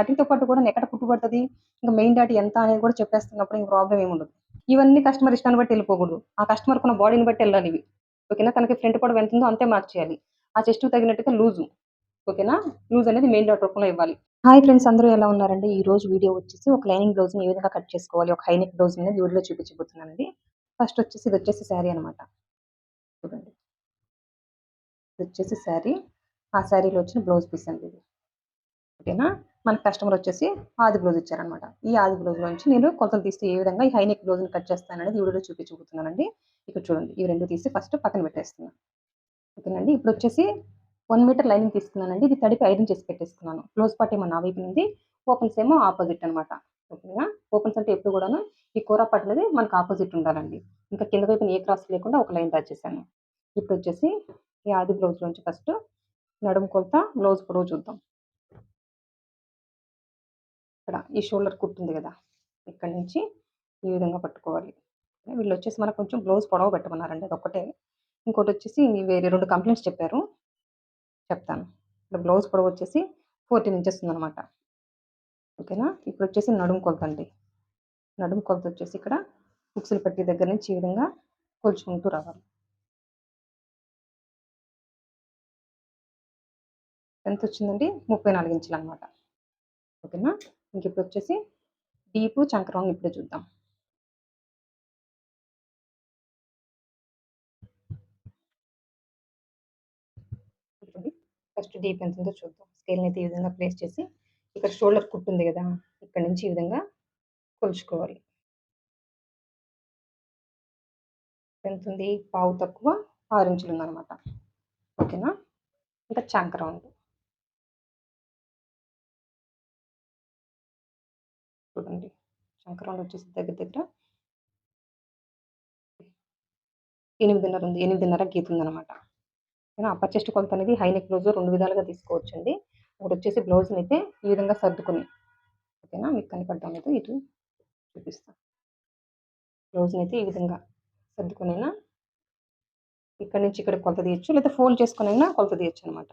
కటింగ్తో పాటు కూడా ఎక్కడ కుట్టుబడుతుంది ఇంకా మెయిన్ డాట్ ఎంత అనేది కూడా చెప్పేస్తున్నప్పుడు ఇంక ప్రాబ్లం ఏమి ఉండదు. ఇవన్నీ కస్టమర్ ఇష్టాన్ని బట్టి వెళ్ళిపోకూడదు. ఆ కస్టమర్ ఉన్న బాడీని బట్టి వెళ్ళాలి ఇవి. ఓకేనా? తనకి ఫ్రంట్ కూడా ఎంత ఉందో అంతే మార్క్ చేయాలి. ఆ చెస్ట్ తగినట్టుగా లూజు ఓకేనా? లూజ్ అనేది మెయిన్ డాట్ రూపంలో ఇవ్వాలి. హాయ్ ఫ్రెండ్స్ అందరూ ఎలా ఉన్నారండి? ఈ రోజు వీడియో వచ్చేసి ఒక లైనింగ్ బ్లౌజ్ని ఏ విధంగా కట్ చేసుకోవాలి? ఒక హైనెక్ బ్లౌజ్ అనేది వీడియోలో చూపించబోతున్నానండి. ఫస్ట్ వచ్చేసి ఇది వచ్చేసి శారీ అనమాట చూడండి. ఇది వచ్చేసి శారీ ఆ శారీలో వచ్చిన బ్లౌజ్ పీస్ అండి ఇది. ఓకేనా? మన కస్టమర్ వచ్చేసి ఆది బ్లౌజ్ ఇచ్చారనమాట ఈ ఆది బ్లౌజ్ నుంచి నేను కొలతలు తీస్తే ఏ విధంగా ఈ హైనెక్ బ్లౌజ్ని కట్ చేస్తాననేది వీడియోలో చూపించబోతున్నానండి. ఇక్కడ చూడండి ఇవి రెండు తీసి ఫస్ట్ పక్కన పెట్టేస్తున్నాను ఓకేనండి ఇప్పుడు వచ్చేసి వన్ మీటర్ లైనింగ్ తీసుకున్నానండి. ఇది తడిపి ఐరన్ చేసి పెట్టేసుకున్నాను. క్లోజ్ పార్ట్ ఏమో నా వైపు ఉంది ఓపెన్స్ ఏమో ఆపోజిట్ అనమాట ఓకేనా? ఓపెన్స్ అంటే ఎప్పుడు కూడాను ఈ కూర పార్ట్ అనేది మనకు ఆపోజిట్ ఉండాలండి. ఇంకా కింద వైపున ఏ క్రాస్ లేకుండా ఒక లైన్ డ్రా చేశాను. ఇప్పుడు వచ్చేసి ఈ ఆది బ్లౌజ్ నుంచి ఫస్ట్ నడుము కొలత బ్లౌజ్ పొడవు చూద్దాం. ఇక్కడ ఈ షోల్డర్ కుట్టుంది కదా ఇక్కడ నుంచి ఈ విధంగా పట్టుకోవాలి. వీళ్ళు వచ్చేసి మనకు కొంచెం బ్లౌజ్ పొడవ పెట్టమన్నారండి అది ఒకటే ఇంకోటి వచ్చేసి వేరే రెండు కంప్లైంట్స్ చెప్పారు. చెప్తాను. ఇక్కడ బ్లౌజ్ పొడవ వచ్చేసి ఫోర్టీన్ ఇంచెస్ ఉందన్నమాట. ఓకేనా? ఇప్పుడు వచ్చేసి నడుము కొలత అండి. నడుము కొలత వచ్చేసి ఇక్కడ బుక్స్లు పెట్టి దగ్గర నుంచి ఈ విధంగా కొలుచుకుంటూ రావాలి. ఎంత వచ్చిందండి? ముప్పై నాలుగు ఇంచులు అనమాట ఓకేనా? ఇంక ఇప్పుడు వచ్చేసి డీపు చంక్రౌండ్ ఇప్పుడే చూద్దాం. ఫస్ట్ డీప్ ఎంత ఉందో చూద్దాం. స్కేల్ని అయితే ఈ విధంగా ప్లేస్ చేసి ఇక్కడ షోల్డర్ కుట్టుంది కదా ఇక్కడ నుంచి ఈ విధంగా కొలుచుకోవాలి. ఎంత ఉంది? పావు తక్కువ ఆరు ఇంచులు ఉందన్నమాట. ఓకేనా? ఇంకా చంక్ చూడండి. చంక్ వచ్చేసి దగ్గర దగ్గర ఎనిమిదిన్నర ఉంది. ఎనిమిదిన్నర గీత ఉందన్నమాట అప్పర్ చెస్ట్ కొలత అనేది హైనెక్ బ్లౌజ్ రెండు విధాలుగా తీసుకోవచ్చు అండి ఒకటి వచ్చేసి బ్లౌజ్ని అయితే ఈ విధంగా సర్దుకుని ఓకేనా? మీకు కనపడడం లేదు. ఇటు చూపిస్తాను బ్లౌజ్ని అయితే ఈ విధంగా సర్దుకునైనా ఇక్కడ నుంచి ఇక్కడ కొలత తీయచ్చు. లేదా ఫోల్డ్ చేసుకునైనా కొలత తీయచ్చు అనమాట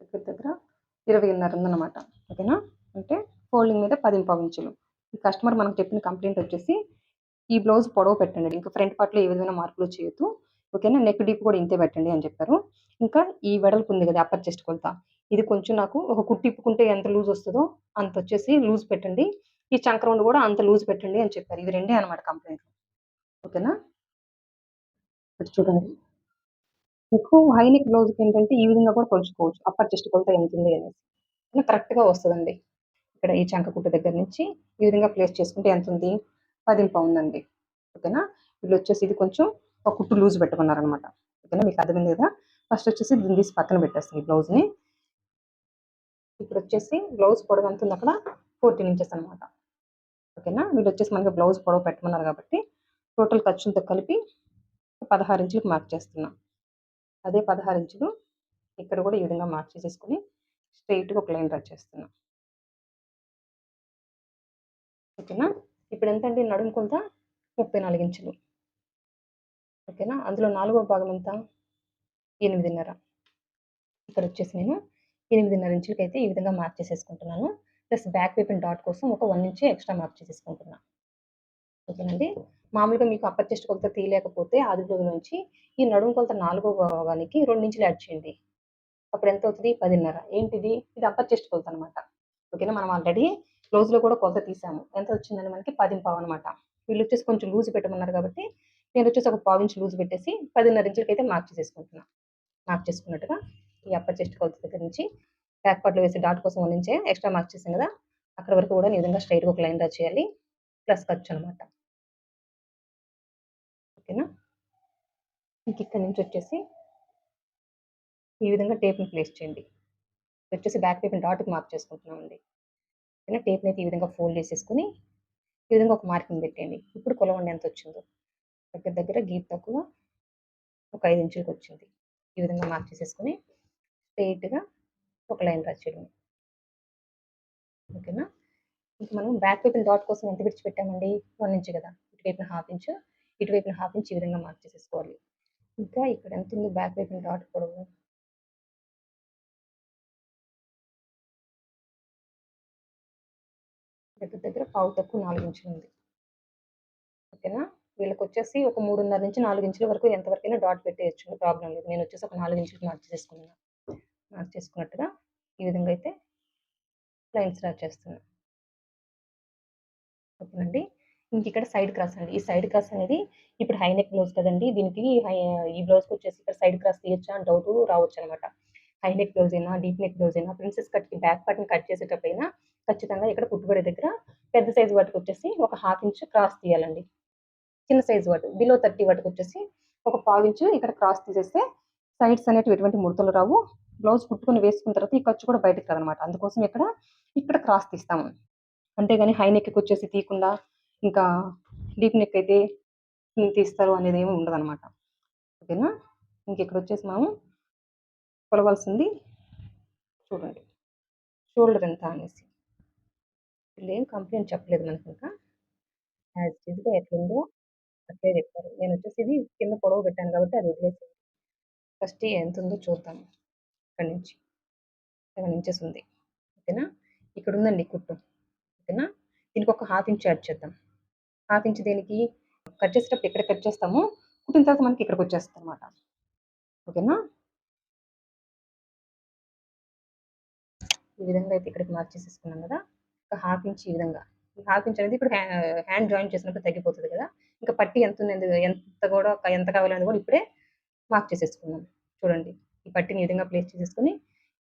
దగ్గర దగ్గర ఇరవైన్నర ఉందన్నమాట ఓకేనా? అంటే ఫోల్డింగ్ మీద పది ఇంచులు ఈ కస్టమర్ మనకు చెప్పిన కంప్లైంట్ వచ్చేసి ఈ బ్లౌజ్ పొడవు పెట్టండి. ఇంకా ఫ్రంట్ పార్ట్లో ఏ విధమైన మార్పులు చేయొద్దు. ఓకేనా? నెక్ డీప్ కూడా ఇంతే పెట్టండి అని చెప్పారు. ఇంకా ఈ వెడల్పు ఉంది కదా అప్పర్ చెస్ట్ కొలత. ఇది కొంచెం నాకు ఒక కుట్టి ఇప్పుకుంటే ఎంత లూజ్ వస్తుందో అంత వచ్చేసి లూజ్ పెట్టండి. ఈ చంక్రౌండ్ కూడా అంత లూజ్ పెట్టండి అని చెప్పారు. ఇవి రెండే అనమాట కంప్లైంట్ ఓకేనా? చూడండి. మీకు హైనిక్ బ్లౌజ్కి ఏంటంటే ఈ విధంగా కూడా కొలుచుకోవచ్చు. అప్పర్ చెస్ట్ కొలత ఎంత ఉంది అనేసి. కరెక్ట్గా వస్తుందండి. ఇక్కడ ఈ చంక కుట్టు దగ్గర నుంచి ఈ విధంగా ప్లేస్ చేసుకుంటే ఎంత ఉంది? పదింప ఉందండి. ఓకేనా? వీళ్ళు వచ్చేసి ఇది కొంచెం ఒక కుట్టు లూజ్ పెట్టుకున్నారనమాట. ఓకేనా? మీకు అర్థమైంది కదా? ఫస్ట్ వచ్చేసి దీన్ని తీసి పక్కన పెట్టేస్తాను ఈ బ్లౌజ్ని ఇప్పుడు వచ్చేసి బ్లౌజ్ పొడవు ఎంత ఉంది అక్కడ? ఫోర్టీన్ ఇంచెస్ అనమాట ఓకేనా? వీళ్ళు వచ్చేసి మనకి బ్లౌజ్ పొడవు పెట్టమన్నారు కాబట్టి టోటల్ ఖర్చులతో కలిపి పదహారు ఇంచులకు మార్క్ చేస్తున్నాం. అదే పదహారు ఇంచులు ఇక్కడ కూడా ఈ విధంగా మార్క్ చేసేసుకుని స్ట్రైట్గా ఒక లైన్ డ్రా చేస్తున్నాం. ఓకేనా? ఇప్పుడు ఎంత అండి? నడుము కొంత ముప్పై నాలుగు ఇంచులు. ఓకేనా? అందులో నాలుగో భాగం ఎంత? ఎనిమిదిన్నర. ఇక్కడ వచ్చేసి నేను ఎనిమిదిన్నర ఇంచులకి అయితే ఈ విధంగా మార్క్ చేసేసుకుంటున్నాను. ప్లస్ బ్యాక్ వైపున డాట్ కోసం ఒక వన్ ఇంచ్ ఎక్స్ట్రా మార్క్ చేసేసుకుంటున్నాను ఓకేనండి మామూలుగా మీకు అప్పర్ చెస్ట్ కొలత తీయలేకపోతే ఆది రోజుల నుంచి ఈ నడుము కొలత నాలుగో భాగానికి రెండు నుంచి యాడ్ చేయండి. అప్పుడు ఎంత అవుతుంది? పదిన్నర. ఏంటిది? ఇది అప్పర్ చెస్ట్ కొలత అనమాట ఓకేనా? మనం ఆల్రెడీ క్లోజ్లో కూడా కొలత తీసాము. ఎంత వచ్చిందని మనకి? పదింపావు అనమాట వీళ్ళు వచ్చేసి కొంచెం లూజ్ పెట్టమన్నారు కాబట్టి నేను వచ్చేసి ఒక పావు ఇంచు లూజ్ పెట్టేసి పదిన్నర ఇంచులకి అయితే మార్క్ చేసేసుకుంటున్నాను మార్క్ చేసుకున్నట్టుగా ఈ అప్పర్ చెస్ట్ కొలత దగ్గర నుంచి బ్యాక్ పార్ట్లో వేసి డాట్ కోసం నుంచే ఎక్స్ట్రా మార్క్ చేసాం కదా? అక్కడ వరకు కూడా ఈ విధంగా స్ట్రైట్గా ఒక లైన్ రా చేయాలి. ప్లస్ ఖర్చు అనమాట ఓకేనా? ఇంక ఇక్కడ నుంచి వచ్చేసి ఈ విధంగా టేప్ని ప్లేస్ చేయండి. వచ్చేసి బ్యాక్ టేప్ని డాట్కి మార్క్ చేసుకుంటున్నామండి. ఓకేనా? టేప్ని అయితే ఈ విధంగా ఫోల్డ్ చేసేసుకుని ఈ విధంగా ఒక మార్కింగ్ పెట్టండి ఇప్పుడు కొలవండి ఎంత వచ్చిందో దగ్గర దగ్గర గీత తక్కువ ఒక ఐదు ఇంచులకు వచ్చింది. ఈ విధంగా మార్క్ చేసేసుకుని స్ట్రైట్గా ఒక లైన్ డ్రా ఓకేనా? ఇంకా మనం బ్యాక్ వైపున డాట్ కోసం ఎంత విడిచిపెట్టామండి? వన్ ఇంచ్ కదా. ఇటువైపున హాఫ్ ఇంచ్ ఇటువైపున హాఫ్ ఇంచ్ ఈ విధంగా మార్క్ చేసేసుకోవాలి. ఇంకా ఇక్కడ ఎంత ఉందో బ్యాక్ వైపున డాట్ పొడవు. దగ్గర దగ్గర పావు తక్కువ నాలుగు ఇంచులు ఉంది. ఓకేనా? వీళ్ళకి వచ్చేసి ఒక మూడున్నర నుంచి నాలుగు ఇంచుల వరకు ఎంతవరకైనా డాట్ పెట్టేయచ్చు ప్రాబ్లం లేదు. నేను వచ్చేసి ఒక నాలుగు ఇంచులు మార్క్ చేసుకున్నాను మార్క్ చేసుకున్నట్టుగా ఈ విధంగా అయితే లైన్స్ డ్రా చేస్తున్నాను ఓకేనండి? ఇంక ఇక్కడ సైడ్ క్రాస్ అండి. ఈ సైడ్ క్రాస్ అనేది ఇప్పుడు హై నెక్ బ్లౌజ్ కదండి. దీనికి హై ఈ బ్లౌజ్కి వచ్చేసి ఇక్కడ సైడ్ క్రాస్ తీయొచ్చా అని డౌట్ రావచ్చు అనమాట హై నెక్ బ్లౌజ్ అయినా డీప్ నెక్ బ్లౌజ్ అయినా ప్రిన్సెస్ కట్కి బ్యాక్ పార్ట్ని కట్ చేసేటప్పుడైనా ఖచ్చితంగా ఇక్కడ కుట్టుబడి దగ్గర పెద్ద సైజు వాటికి వచ్చేసి ఒక హాఫ్ ఇంచ్ క్రాస్ తీయాలండి. చిన్న సైజు వాటి బిలో థర్టీ వాటికి వచ్చేసి ఒక పావు ఇంచు ఇక్కడ క్రాస్ తీసేస్తే సైడ్స్ అనేటివి ఎటువంటి ముడతలు రావు. బ్లౌజ్ కుట్టుకొని వేసుకున్న తర్వాత ఈ ఖర్చు కూడా బయటకు రాదనమాట. అందుకోసం ఇక్కడ ఇక్కడ క్రాస్ తీస్తాము. అంతేగాని హై నెక్కి వచ్చేసి తీయకుండా ఇంకా డీప్ నెక్ అయితే తీస్తారు అనేది ఏమి ఉండదు అనమాట ఓకేనా? ఇంక ఇక్కడ వచ్చేసి మనము కొలవాల్సింది చూడండి. షోల్డర్ ఎంత అనేసి. ఏం కంప్లైంట్ చెప్పలేదు మనకి ఇంకా. యాజ్ ఇదిగా ఎట్లుందో అట్లే చెప్పారు. నేను వచ్చేసి ఇది కింద పొడవు పెట్టాను కాబట్టి అది వదిలేసింది ఫస్ట్ ఎంత ఉందో చూద్దాం. ఇక్కడ నుంచి. సెవెన్ ఇంచెస్ ఉంది. ఓకేనా? ఇక్కడ ఉందండి కుట్టు. ఓకేనా? దీనికి ఒక హాఫ్ ఇంచ్ యాడ్ చేద్దాం. హాఫ్ ఇంచ్ దేనికి కట్ చేసేటప్పుడు ఇక్కడ కట్ చేస్తాము. కుట్టిన తర్వాత మనకి ఇక్కడికి వచ్చేస్తుంది అనమాట ఓకేనా? ఈ విధంగా అయితే ఇక్కడికి మార్క్ చేసేసుకున్నాం కదా. ఒక హాఫ్ ఇంచ్ ఈ విధంగా. హాఫ్ ఇంచ్ అనేది ఇప్పుడు హ్యాండ్ జాయిన్ చేసినప్పుడు తగ్గిపోతుంది కదా. ఇంకా పట్టి ఎంత ఉంది ఎంత కూడా ఎంత కావాలనేది కూడా ఇప్పుడే మార్క్ చేసేసుకున్నాం. చూడండి. ఈ పట్టిని ఈ విధంగా ప్లేస్ చేసేసుకుని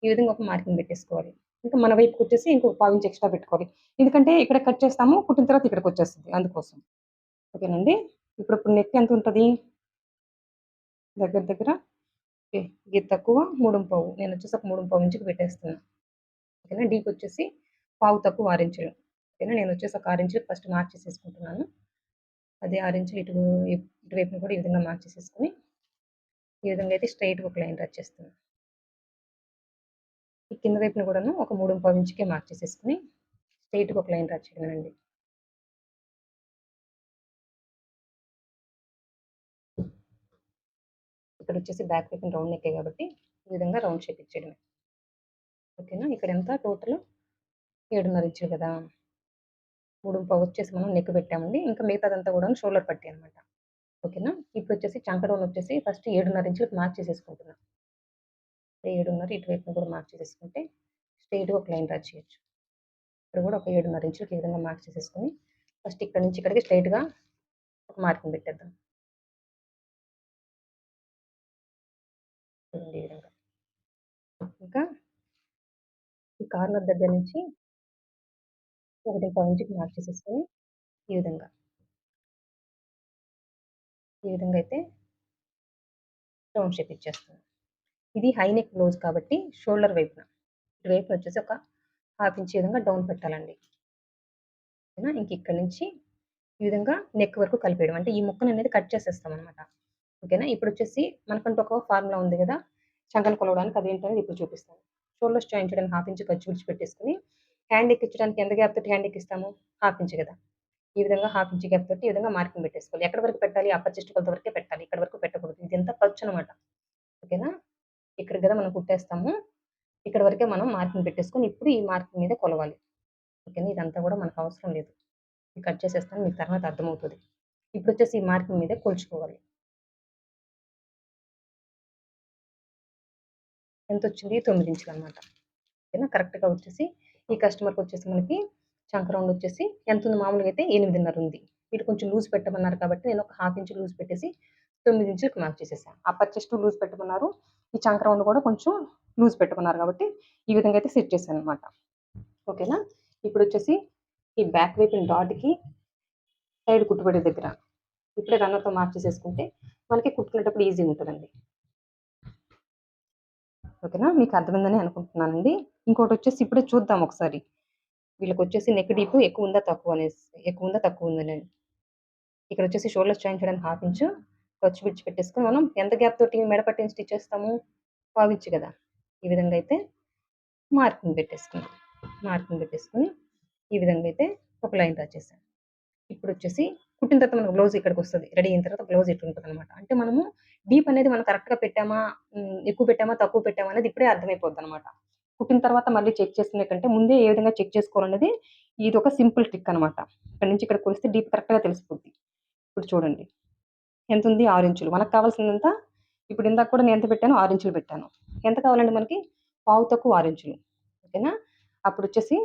ఈ విధంగా ఒక మార్కింగ్ పెట్టేసుకోవాలి. ఇంకా మన వైపుకి వచ్చేసి ఇంకొక పావు ఇంచ్ ఎక్స్ట్రా పెట్టుకోవాలి. ఎందుకంటే ఇక్కడ కట్ చేస్తాము కుట్టిన తర్వాత ఇక్కడికి వచ్చేస్తుంది అందుకోసం. ఓకేనండి? ఇప్పుడు ఇప్పుడు నెక్ ఎంత ఉంటుంది? దగ్గర దగ్గర? ఇది తక్కువ మూడు పావు. నేను వచ్చేసి ఒక మూడు పావు ఇంచుకి పెట్టేస్తున్నాను ఓకేనా? డీకి వచ్చేసి పావు తక్కువ ఆరించడం ఓకేనా? నేను వచ్చేసి ఒక ఆరించులు ఫస్ట్ మార్క్ చేసేసుకుంటున్నాను. అదే ఆరించులు ఇటు ఇటువైపుని కూడా ఈ విధంగా మార్క్ చేసేసుకొని ఈ విధంగా అయితే స్ట్రైట్గా ఒక లైన్ డ్రా చేస్తున్నాను ఈ కింద వైపున కూడాను ఒక మూడు పావు ఇంచుకే మార్క్ చేసేసుకుని స్ట్రైట్గా ఒక లైన్ డ్రా ఇక్కడ వచ్చేసి బ్యాక్ వైపున రౌండ్ నెక్కే కాబట్టి ఈ విధంగా రౌండ్ షేప్ ఇచ్చేయడమే. ఓకేనా ఇక్కడ ఎంత? టోటల్ ఏడున్నర ఇంచులు కదా? మూడు పావు వచ్చేసి మనం నెక్ పెట్టామండి. ఇంకా మిగతాదంతా కూడా షోల్డర్ పట్టి అనమాట ఓకేనా ఇప్పుడు వచ్చేసి చంకడౌన్ వచ్చేసి ఫస్ట్ ఏడున్నర ఇంచులకు మార్క్ చేసేసుకుంటున్నాం. ఏడున్నర ఇటువైపున కూడా మార్క్ చేసేసుకుంటే స్ట్రైట్గా ఒక లైన్ డ్రా చేయొచ్చు. ఇక్కడ కూడా ఒక ఏడున్నర ఇంచులకి ఈ విధంగా మార్క్ చేసేసుకుని ఫస్ట్ ఇక్కడ నుంచి ఇక్కడికి స్ట్రైట్గా ఒక మార్కింగ్ పెట్టేద్దాం. చూడండి ఈ విధంగా. ఇంకా ఈ కార్నర్ దగ్గర నుంచి ఒకటి ఇంచుకి మార్క్ చేసేసుకొని ఈ విధంగా. ఈ విధంగా అయితే రౌండ్ షేప్ ఇచ్చేస్తుంది ఇది హై నెక్ బ్లౌజ్ కాబట్టి షోల్డర్ వైపున. వైపున వచ్చేసి ఒక హాఫ్ ఇంచ్ విధంగా డౌన్ పెట్టాలండి. ఇంక ఇక్కడ నుంచి ఈ విధంగా నెక్ వరకు కలిపేయడం. అంటే ఈ ముక్కను అనేది కట్ చేసేస్తాం అనమాట ఓకేనా? ఇప్పుడు వచ్చేసి మనకంటూ ఒక ఫార్ములా ఉంది కదా? చంకలు కొలవడానికి అదేంటనేది ఇప్పుడు చూపిస్తాను. షోల్డర్స్ జాయిన్ చేయడానికి హాఫ్ ఇంచ్ ఖర్చు విడిచి పెట్టేసుకుని హ్యాండ్ ఎక్కించడానికి ఎంత గ్యాప్ తోటి హ్యాండ్ ఎక్కిస్తాము హాఫ్ ఇంచ్ కదా. ఈ విధంగా హాఫ్ ఇంచ్ గ్యాప్ తోటి ఈ విధంగా మార్కింగ్ పెట్టేసుకోవాలి. ఎక్కడ వరకు పెట్టాలి? అప్పర్ చెస్ట్ కొలత వరకే పెట్టాలి. ఇక్కడ వరకు పెట్టకూడదు. ఇది ఎంత ఖర్చు అనమాట ఓకేనా? ఇక్కడ కదా మనం కుట్టేస్తాము. ఇక్కడ వరకే మనం మార్కింగ్ పెట్టేసుకొని ఇప్పుడు ఈ మార్కింగ్ మీద కొలవాలి. ఓకేనా? ఇదంతా కూడా మనకు అవసరం లేదు. కట్ చేసేస్తాను మీకు తర్వాత అర్థమవుతుంది. ఇప్పుడు వచ్చేసి ఈ మార్కింగ్ మీద కొలుచుకోవాలి. ఎంత వచ్చింది? తొమ్మిది ఇంచులు అనమాట ఓకేనా? కరెక్ట్గా వచ్చేసి ఈ కస్టమర్కి వచ్చేసి మనకి చంక వచ్చేసి ఎంత ఉంది? మామూలుగా అయితే ఎనిమిదిన్నర ఉంది. వీటి కొంచెం లూజ్ పెట్టమన్నారు కాబట్టి నేను ఒక హాఫ్ ఇంచ్ లూజ్ పెట్టేసి తొమ్మిది ఇంచులకు మార్క్ చేసేసాను. ఆ పర్చెస్ట్ లూజ్ పెట్టుకున్నారు. ఈ చంక రౌండ్ కూడా కొంచెం లూజ్ పెట్టుకున్నారు కాబట్టి ఈ విధంగా అయితే సెట్ చేశాను అనమాట ఓకేనా ఇప్పుడు వచ్చేసి ఈ బ్యాక్ వైపు డాట్కి సైడ్ కుట్టుబడి దగ్గర ఇప్పుడే రన్నర్తో మార్క్ చేసేసుకుంటే మనకి కుట్టుకునేటప్పుడు ఈజీ ఉంటుందండి. ఓకేనా మీకు అర్థమైందని అనుకుంటున్నానండి. ఇంకోటి వచ్చేసి ఇప్పుడే చూద్దాం ఒకసారి. వీళ్ళకి వచ్చేసి నెక్ డీప్ ఎక్కువ ఉందా తక్కువ అనేసి ఎక్కువ ఉందా తక్కువ ఉందని ఇక్కడ వచ్చేసి షోల్డర్స్ జాయిన్ చేయడానికి హాఫ్ ఇంచు ఖర్చు పిచ్చి పెట్టేసుకొని మనం ఎంత గ్యాప్ తోటి మెడ పట్టిన స్టిచ్ చేస్తాము పావించు కదా. ఈ విధంగా అయితే మార్కింగ్ పెట్టేసుకుని మార్కింగ్ పెట్టేసుకుని ఈ విధంగా అయితే ఒక లైన్ డ్రా చేశాను ఇప్పుడు వచ్చేసి కుట్టిన తర్వాత మనకు బ్లౌజ్ ఇక్కడికి వస్తుంది. రెడీ అయిన తర్వాత బ్లౌజ్ ఇట్లా ఉంటుంది అనమాట అంటే మనము డీప్ అనేది మనం కరెక్ట్గా పెట్టామా ఎక్కువ పెట్టామా తక్కువ పెట్టామా అనేది ఇప్పుడే అర్థమైపోద్ది అనమాట కుట్టిన తర్వాత మళ్ళీ చెక్ చేసుకునే కంటే ముందే ఏ విధంగా చెక్ చేసుకోవాలనేది ఇది ఒక సింపుల్ ట్రిక్ అనమాట ఇక్కడ నుంచి ఇక్కడ కొలిస్తే డీప్ కరెక్ట్గా తెలిసిపోద్ది. ఇప్పుడు చూడండి. ఎంత ఉంది ఆరు ఇంచులు. మనకు కావాల్సిందంత ఇప్పుడు ఇందాక కూడా నేను ఎంత పెట్టాను ఆరు ఇంచులు పెట్టాను. ఎంత కావాలండి మనకి? పావు తక్కువ ఆరు ఇంచులు. ఓకేనా? అప్పుడు వచ్చేసి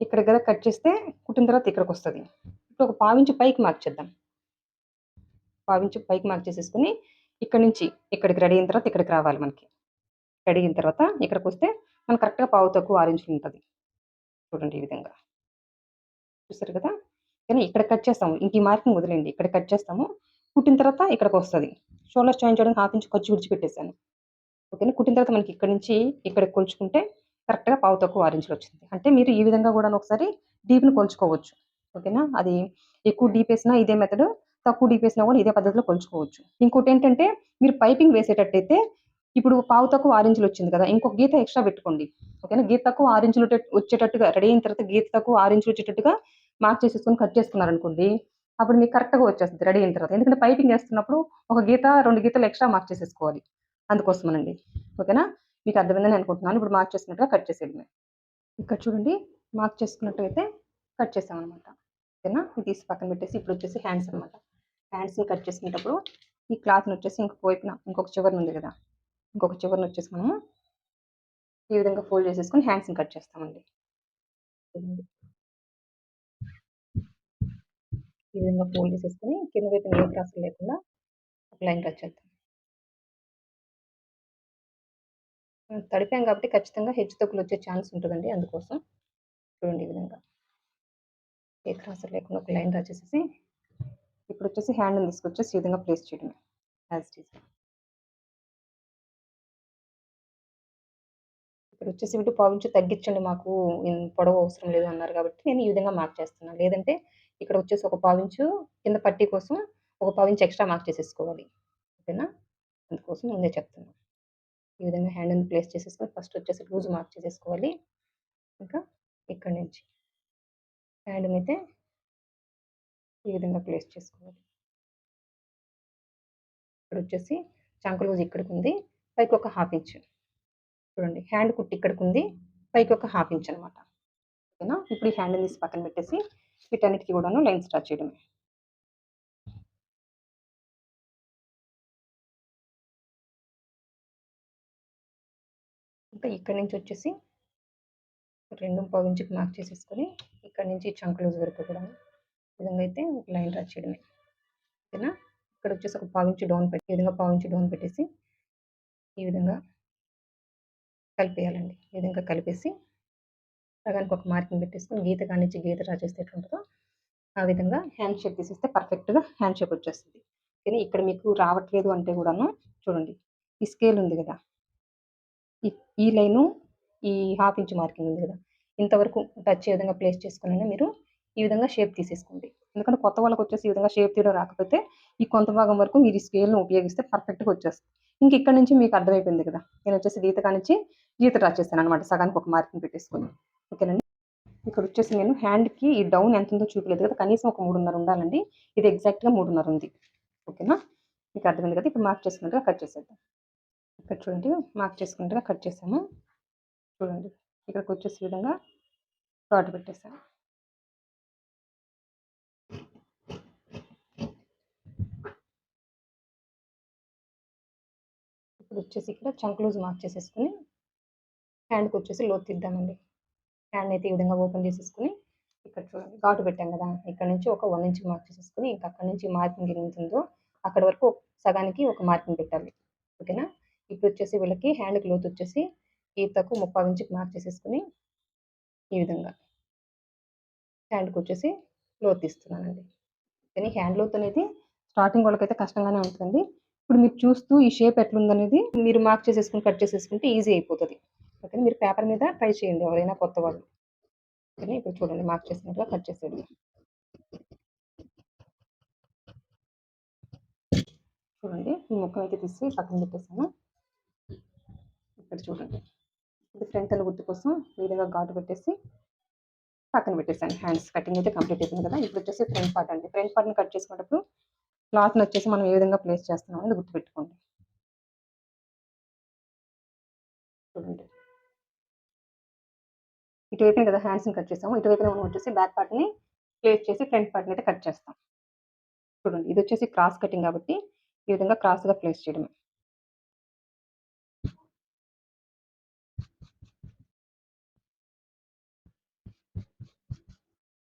ఇక్కడ కదా కట్ చేస్తే కుట్టిన తర్వాత ఇక్కడికి వస్తుంది. ఇప్పుడు ఒక పావించు పైకి మార్క్ చేద్దాం. పావించు పైకి మార్క్ చేసేసుకుని ఇక్కడ నుంచి ఇక్కడికి రెడీ అయిన తర్వాత ఇక్కడికి రావాలి మనకి. రెడీ అయిన తర్వాత ఇక్కడికి వస్తే మనకు కరెక్ట్గా పావు తక్కువ ఆరు ఇంచులు ఉంటుంది. చూడండి ఈ విధంగా. చూస్తారు కదా? కానీ ఇక్కడ కట్ చేస్తాము. ఇంక ఈ మార్కింగ్ వదిలేండి ఇక్కడ కట్ చేస్తాము. కుట్టిన తర్వాత ఇక్కడికి వస్తుంది. షోల్డర్స్ జాయిన్ చేయడానికి హాఫ్ ఇంచ్ ఖర్చు విడిచిపెట్టేశాను. ఓకేనా కుట్టిన తర్వాత మనకి ఇక్కడ నుంచి ఇక్కడ కొలుచుకుంటే కరెక్ట్గా పావు తక్కువ ఆరు ఇంచులు వచ్చింది. అంటే మీరు ఈ విధంగా కూడా ఒకసారి డీప్ని కొలుచుకోవచ్చు. ఓకేనా అది ఎక్కువ డీప్ వేసినా ఇదే మెథడ్ తక్కువ డీప్ వేసినా కూడా ఇదే పద్ధతిలో కొలుచుకోవచ్చు. ఇంకోటి ఏంటంటే మీరు పైపింగ్ వేసేటట్టయితే ఇప్పుడు పావు తక్కువ ఆరెంజ్లు వచ్చింది కదా? ఇంకొక గీత ఎక్స్ట్రా పెట్టుకోండి. ఓకేనా గీత తక్కువ ఆరెంజ్లు వచ్చేటట్టుగా రెడీ అయిన తర్వాత గీత తక్కువ ఆరు వచ్చేటట్టుగా మార్క్ చేసేసుకొని కట్ చేసుకున్నారనుకోండి అప్పుడు మీకు కరెక్ట్గా వచ్చేస్తుంది రెడీ అయిన తర్వాత. ఎందుకంటే పైపింగ్ వేస్తున్నప్పుడు ఒక గీత రెండు గీతలు ఎక్స్ట్రా మార్క్ చేసేసుకోవాలి అందుకోసమనండి. ఓకేనా? మీకు అర్థమైందని అనుకుంటున్నాను. ఇప్పుడు మార్క్ చేసుకున్నట్టుగా కట్ చేసేయడమే. ఇక్కడ చూడండి మార్క్ చేసుకున్నట్టు అయితే కట్ చేసామన్నమాట ఓకేనా? ఇది తీసి పక్కన పెట్టేసి ఇప్పుడు వచ్చేసి హ్యాండ్స్ అనమాట. హ్యాండ్స్ని కట్ చేసుకునేటప్పుడు ఈ క్లాత్ని వచ్చేసి ఇంకొక వైపున ఇంకొక చివరిని ఉంది కదా ఇంకొక చివరిని వచ్చేసి మనము ఈ విధంగా ఫోల్డ్ చేసేసుకొని హ్యాండ్స్ని కట్ చేస్తామండి చూడండి ఈ విధంగా ఫోల్డ్ చేసేసుకొని కింద వైపు ఏ క్రాస్ లేకుండా ఒక లైన్ కట్ చేద్దాం. తడిపాం కాబట్టి ఖచ్చితంగా హెచ్చు తగ్గులు వచ్చే ఛాన్స్ ఉంటుందండి అందుకోసం. చూడండి ఈ విధంగా. ఏ క్రాస్ లేకుండా ఒక లైన్ డ్రా ఇప్పుడు వచ్చేసి హ్యాండ్ని తీసుకొచ్చేసి ఈ విధంగా ప్లేస్ చేయడమే. యాజ్ ఇట్ ఇక్కడ వచ్చేసి ఇటు పావించి తగ్గించండి మాకు పొడవు అవసరం లేదు అన్నారు కాబట్టి నేను ఈ విధంగా మార్క్ చేస్తున్నాను లేదంటే ఇక్కడ వచ్చేసి ఒక పావించు కింద పట్టీ కోసం ఒక పావించు ఎక్స్ట్రా మార్క్ చేసేసుకోవాలి. ఓకేనా? అందుకోసం ముందే చెప్తున్నాను ఈ విధంగా హ్యాండ్ని ప్లేస్ చేసేసుకొని ఫస్ట్ వచ్చేసి లూజ్ మార్క్ చేసేసుకోవాలి. ఇంకా ఇక్కడ నుంచి హ్యాండ్ అయితే ఈ విధంగా ప్లేస్ చేసుకోవాలి. ఇక్కడ వచ్చేసి చంక లూజ్ ఇక్కడికి ఉంది పైకి ఒక హాఫ్ ఇంచ్. చూడండి హ్యాండ్ కుట్టి ఇక్కడికి ఉంది పైకి ఒక హాఫ్ ఇంచ్ అనమాట ఓకేనా? ఇప్పుడు ఈ హ్యాండ్ తీసి పక్కన పెట్టేసి వీటన్నిటికీ కూడాను లైన్ స్టార్ట్ చేయడమే. ఇంకా ఇక్కడ నుంచి వచ్చేసి రెండు పావు ఇంచుకి మార్క్ చేసేసుకొని ఇక్కడ నుంచి చంక్ లూజ్ వరకు కూడా విధంగా అయితే ఒక లైన్ డ్రా చేయడమే. ఓకేనా? ఇక్కడ వచ్చేసి ఒక పావు ఇంచు డౌన్ పెట్టి ఈ విధంగా పావు ఇంచు డౌన్ పెట్టేసి ఈ విధంగా కలిపేయాలండి. ఈ విధంగా కలిపేసి సగానికి ఒక మార్కింగ్ పెట్టేసుకొని గీత కానిచ్చి గీత డ్రా చేస్తే ఎట్లుంటుందో ఆ విధంగా హ్యాండ్ షేప్ తీసేస్తే పర్ఫెక్ట్గా హ్యాండ్ షేప్ వచ్చేస్తుంది. కానీ ఇక్కడ మీకు రావట్లేదు అంటే కూడాను చూడండి ఈ స్కేల్ ఉంది కదా. ఈ లైను ఈ హాఫ్ ఇంచ్ మార్కింగ్ ఉంది కదా. ఇంతవరకు టచ్ ఏ విధంగా ప్లేస్ చేసుకుని మీరు ఈ విధంగా షేప్ తీసేసుకోండి. ఎందుకంటే కొత్త వాళ్ళకి వచ్చేసి ఈ విధంగా షేప్ తీయడం రాకపోతే ఈ కొంత భాగం వరకు మీరు ఈ స్కేల్ను ఉపయోగిస్తే పర్ఫెక్ట్గా వచ్చేస్తుంది. ఇంక ఇక్కడ నుంచి మీకు అర్థమైపోయింది కదా. నేను వచ్చేసి గీత కానిచ్చి గీత డ్రా చేస్తాను అనమాట సగానికి ఒక మార్కింగ్ పెట్టేసుకుని. ఓకేనండి? ఇక్కడ వచ్చేసి నేను హ్యాండ్కి ఈ డౌన్ ఎంత ఉందో చూపలేదు కదా కనీసం ఒక మూడున్నర ఉండాలండి. ఇది ఎగ్జాక్ట్గా మూడున్నర ఉంది. ఓకేనా? మీకు అర్థమైంది కదా? ఇప్పుడు మార్క్ చేసుకున్నట్టుగా కట్ చేసేద్దాం. ఇక్కడ చూడండి మార్క్ చేసుకున్నట్టుగా కట్ చేసాము. చూడండి ఇక్కడికి వచ్చేసి విధంగా డాట్ పెట్టేసాను ఇప్పుడు వచ్చేసి ఇక్కడ చంక్ లూజ్ మార్క్ చేసేసుకుని హ్యాండ్కి వచ్చేసి లోతు తీద్దామండి. హ్యాండ్ అయితే ఈ విధంగా ఓపెన్ చేసేసుకుని ఇక్కడ చూడండి ఘాటు పెట్టాం కదా ఇక్కడ నుంచి ఒక వన్ ఇంచ్ మార్క్ చేసేసుకుని ఇంకా అక్కడ నుంచి మార్కింగ్ ఉందో అక్కడ వరకు సగానికి ఒక మార్కింగ్ పెట్టాలి. ఓకేనా? ఇప్పుడు వచ్చేసి వీళ్ళకి హ్యాండ్ క్లోత్ వచ్చేసి ఈతకు ముప్పై ఇంచుకి మార్క్ చేసేసుకుని ఈ విధంగా హ్యాండ్కి వచ్చేసి క్లోత్ తీస్తున్నానండి. కానీ హ్యాండ్ లోత్ అనేది స్టార్టింగ్ వాళ్ళకైతే కష్టంగానే ఉంటుంది ఇప్పుడు మీరు చూస్తూ ఈ షేప్ ఎట్లుందనేది మీరు మార్క్ చేసేసుకుని కట్ చేసేసుకుంటే ఈజీ అయిపోతుంది. ఓకే మీరు పేపర్ మీద ట్రై చేయండి ఎవరైనా కొత్త వాళ్ళు. ఓకే ఇప్పుడు చూడండి మార్క్ చేసినట్టుగా కట్ చేసేది చూడండి ఈ ముక్కను అయితే తీసి పక్కన పెట్టేసాను ఇక్కడ చూడండి. ఇది ఫ్రంట్ అన్న గుర్తు కోసం ఈ విధంగా ఘాటు పెట్టేసి పక్కన పెట్టేసాను హ్యాండ్స్ కటింగ్ అయితే కంప్లీట్ అయిపోయింది కదా? ఇప్పుడు వచ్చేసి ఫ్రంట్ పార్ట్ అండి. ఫ్రంట్ పార్ట్ని కట్ చేసుకున్నప్పుడు క్లాత్ని వచ్చేసి మనం ఏ విధంగా ప్లేస్ చేస్తున్నాం అనేది గుర్తుపెట్టుకోండి. చూడండి. ఇటువైపున కదా హ్యాండ్స్ని కట్ చేస్తాము. ఇటువైపునే మనం వచ్చేసి బ్యాక్ పార్ట్ని ప్లేస్ చేసి ఫ్రంట్ పార్ట్ని అయితే కట్ చేస్తాం. చూడండి ఇది వచ్చేసి క్రాస్ కటింగ్ కాబట్టి ఈ విధంగా క్రాస్గా ప్లేస్ చేయడమే.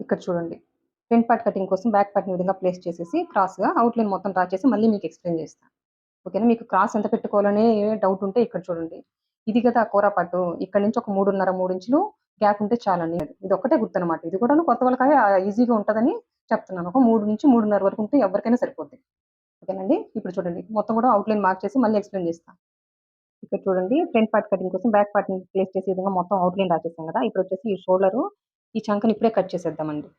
ఇక్కడ చూడండి ఫ్రంట్ పార్ట్ కటింగ్ కోసం బ్యాక్ పార్ట్ని విధంగా ప్లేస్ చేసేసి క్రాస్గా అవుట్లైన్ మొత్తం డ్రా చేసి మళ్ళీ మీకు ఎక్స్ప్లెయిన్ చేస్తాను ఓకేనా మీకు క్రాస్ ఎంత పెట్టుకోవాలనే డౌట్ ఉంటే ఇక్కడ చూడండి. ఇది కదా కూర పట్టు ఇక్కడ నుంచి ఒక మూడున్నర మూడు ఇంచులు గ్యాప్ ఉంటే చాలని ఇది ఒకటే గుర్తనమాట. ఇది కూడా కొత్త వాళ్ళకి ఈజీగా ఉంటుందని చెప్తున్నాను. ఒక మూడు నుంచి మూడున్నర వరకు ఉంటే ఎవరికైనా సరిపోద్ది. ఓకేనండి? ఇప్పుడు చూడండి. మొత్తం కూడా అవుట్లైన్ మార్క్ చేసి మళ్ళీ ఎక్స్ప్లెయిన్ చేస్తాను ఇక్కడ చూడండి. ఫ్రంట్ పార్ట్ కటింగ్ కోసం బ్యాక్ పార్ట్ ప్లేస్ చేసే విధంగా మొత్తం అవుట్లైన్ రాసేసాం కదా. ఇప్పుడు వచ్చేసి ఈ షోల్డర్ ఈ చంకని ఇప్పుడే కట్ చేసేద్దామండి.